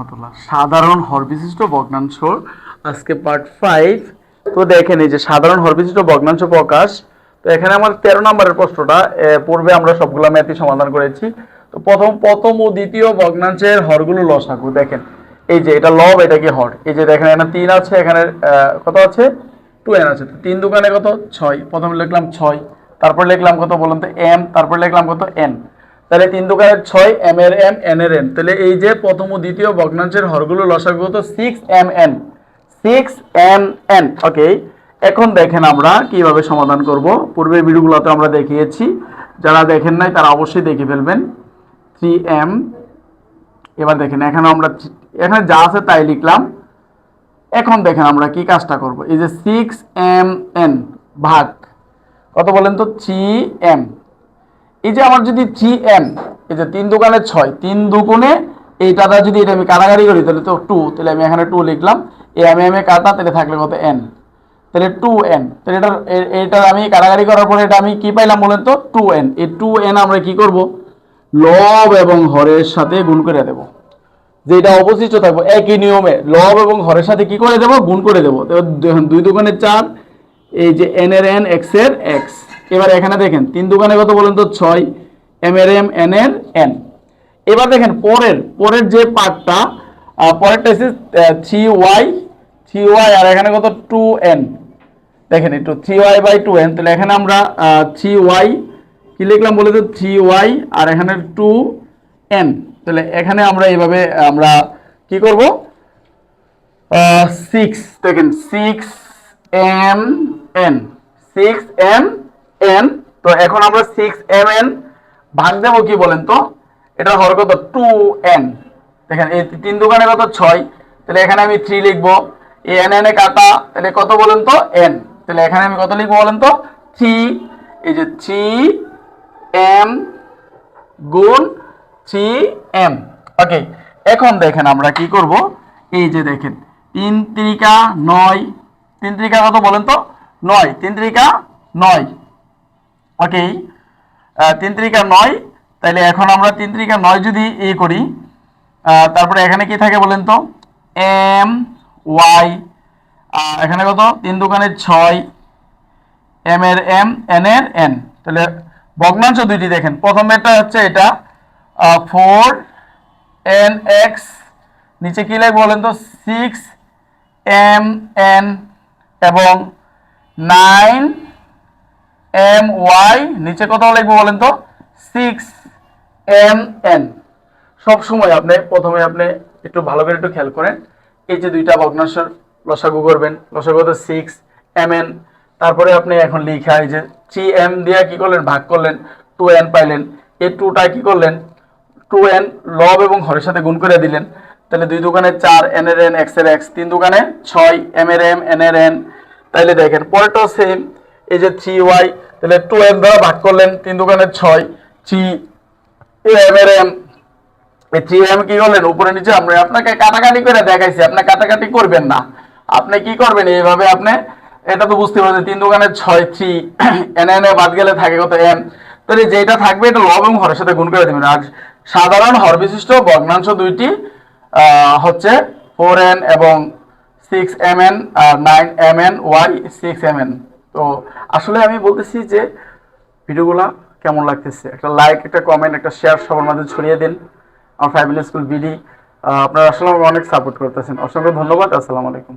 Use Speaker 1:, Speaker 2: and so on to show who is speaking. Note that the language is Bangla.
Speaker 1: রহমতুল্লাহ। সাধারণ হর বিশিষ্ট ভগ্নাংশ আজকে পার্ট ফাইভ তো দেখেন এই যে সাধারণ হর বিশিষ্ট ভগ্নাংশ প্রকাশ। তো এখানে আমার তেরো নম্বরের প্রশ্নটা পূর্বে আমরা সবগুলো ম্যাথই সমাধান করেছি। তো প্রথম প্রথম ও দ্বিতীয় ভগ্নাংশের হরগুলো লসাগু, দেখেন। এই যে এটা লব, এটা কি হর? এই যে দেখেন, এখানে তিন আছে, এখানে কত আছে? টু এন আছে। তিন দোকানে কত? ছয়। প্রথমে লিখলাম ছয়। তারপর লিখলাম কত বলুন তো? এম তারপর লিখলাম কত? এন তাহলে তিন দোকানের ছয় এম এর এম এন এর এন তাহলে এই যে প্রথম ও দ্বিতীয় ভগ্নাংশের হরগুলো লসাগু হতো six M N six M N okay এখন দেখেন আমরা কীভাবে সমাধান করব। পূর্বের ভিডিওগুলোতে আমরা দেখিয়েছি। যারা দেখেন নাই, তারা অবশ্যই দেখে ফেলবেন। থ্রি এম এবার দেখেন, এখানে আমরা এখানে যা আছে তাই লিখলাম। এখন দেখেন আমরা কি কাজটা করব। এই যে সিক্স এম এন ভাগ, কত বলেন তো? থ্রি এম এই যে আমার যদি থ্রি এম এই যে তিন দোকানে ছয়, তিন দুগুণে এইটাটা যদি এটা আমি কাটাকাটি করি, তাহলে তো টু তাহলে আমি এখানে টু লিখলাম। এ এম এ কাটা, তাহলে থাকলে কত এন তাহলে টু এন তাহলে এটা এটা আমি কাটাকাটি করার পরে এটা আমি কি পাইলাম বলেন তো? টু এন এই টু এন আমরা কি করব? লব এবং হরের সাথে গুণ করে দেব। যেটা অবশিষ্ট থাকব, একই নিয়মে লব এবং হরের সাথে কি করে দেবো? গুণ করে দেবো। দুই দোকানের চার, এই যে এন এর এন এক্সের এক্স এবার এখানে দেখেন, তিন দোকানে কত বলেন তো? ছয়। এম এর এম এন এর এন এবার দেখেন, পরের পরের যে পার্টটা পরেরটা হচ্ছে থ্রি ওয়াই থ্রি ওয়াই আর এখানে কত? টু এন দেখেন, একটু three Y by two N তাহলে এখানে আমরা থ্রি ওয়াই কি লিখলাম বলে তো? থ্রি ওয়াই আর এখানে টু এন তাহলে এখানে আমরা এইভাবে, আমরা কি করব? সিক্স দেখেন six M N six M N তো এখন আমরা সিক্স এম এন ভাগ দেবো কি বলেন তো? এটা হর কত? টু এন দেখেন, এই তিন দোকানে কত? ছয়। তাহলে এখানে আমি থ্রি লিখব। এই এন এন এ কাটা, তাহলে কত বলেন তো? এন তাহলে এখানে আমি কত লিখব বলেন তো? থ্রি এই যে থ্রি এম গুণ থ্রি এম ওকে এখন দেখেন আমরা কি করব? এই যে দেখেন, তিন ত্রিকা নয়। তিন ত্রিকা কত বলেন তো? নয়। তিন ত্রিকা নয়। ওকে তিন ত্রিকা নয় তাহলে এখন আমরা তিন ত্রিকা নয় যদি এ করি তারপরে এখানে কি থাকে বলেন তো? এম ওয়াই এখানে কত? তিন দোকানে ছয় এম এর এম এন এর এন তাহলে ভগ্নাংশ দুইটি দেখেন। প্রথমেরটা হচ্ছে এটা ফোর এন এক্স নিচে কি লাগবে বলেন তো? সিক্স এম এন এবং নাইন এম ওয়াই নিচে কত লিখব বলেন তো? সিক্স এম এন সব সময় আপনি প্রথমে আপনি একটু ভালো করে একটু খেয়াল করেন। এই যে দুইটা ভগ্নাংশের লসাগু করবেন, লসাগু তো সিক্স এম এন তারপরে আপনি এখন লিখা এই যে থ্রি এম দিয়ে কি করলেন? ভাগ করলেন টু এন পাইলেন। এই টুটা কি করলেন? টু এন লব এবং হরের সাথে গুণ করে দিলেন। তাহলে দুই দোকানে চার এন এর এন এক্সের এক্স তিন দোকানে ছয় এম এর এম এন এর এন তাইলে দেখেন, পরেরটাও সেম এই যে থ্রি ওয়াই তাহলে টু এন দ্বারা ভাগ করলেন তিন দোকানে ছয় থ্রি এম এর এম এই থ্রি এম কি করলেন? উপরে নিচে আমরা আপনাকে কাটাকাটি করে দেখাইছি, আপনি কাটাকাটি করবেন না। আপনি কি করবেন? এইভাবে আপনি, এটা তো বুঝতে পারছেন, তিন দোকানে ছয় থ্রি এন এন এ বাদ গেলে থাকে কত এম তাহলে যেটা থাকবে, এটা লব এবং হরের সাথে গুণ করে দেবেন। আর সাধারণ হর বিশিষ্ট ভগ্নাংশ দুইটি হচ্ছে ফোর এন এবং six M N nine M N Y six M N তো আসলে আমি বলতেছি যে ভিডিওগুলো কেমন লাগতেছে? একটা লাইক একটা কমেন্ট একটা শেয়ার সবার মাঝে ছড়িয়ে দিন। আমার ফ্যামিলি স্কুল বিডি আপনারা আসলে আমাকে অনেক সাপোর্ট করতেছেন। অসংখ্য ধন্যবাদ, আসসালামু আলাইকুম।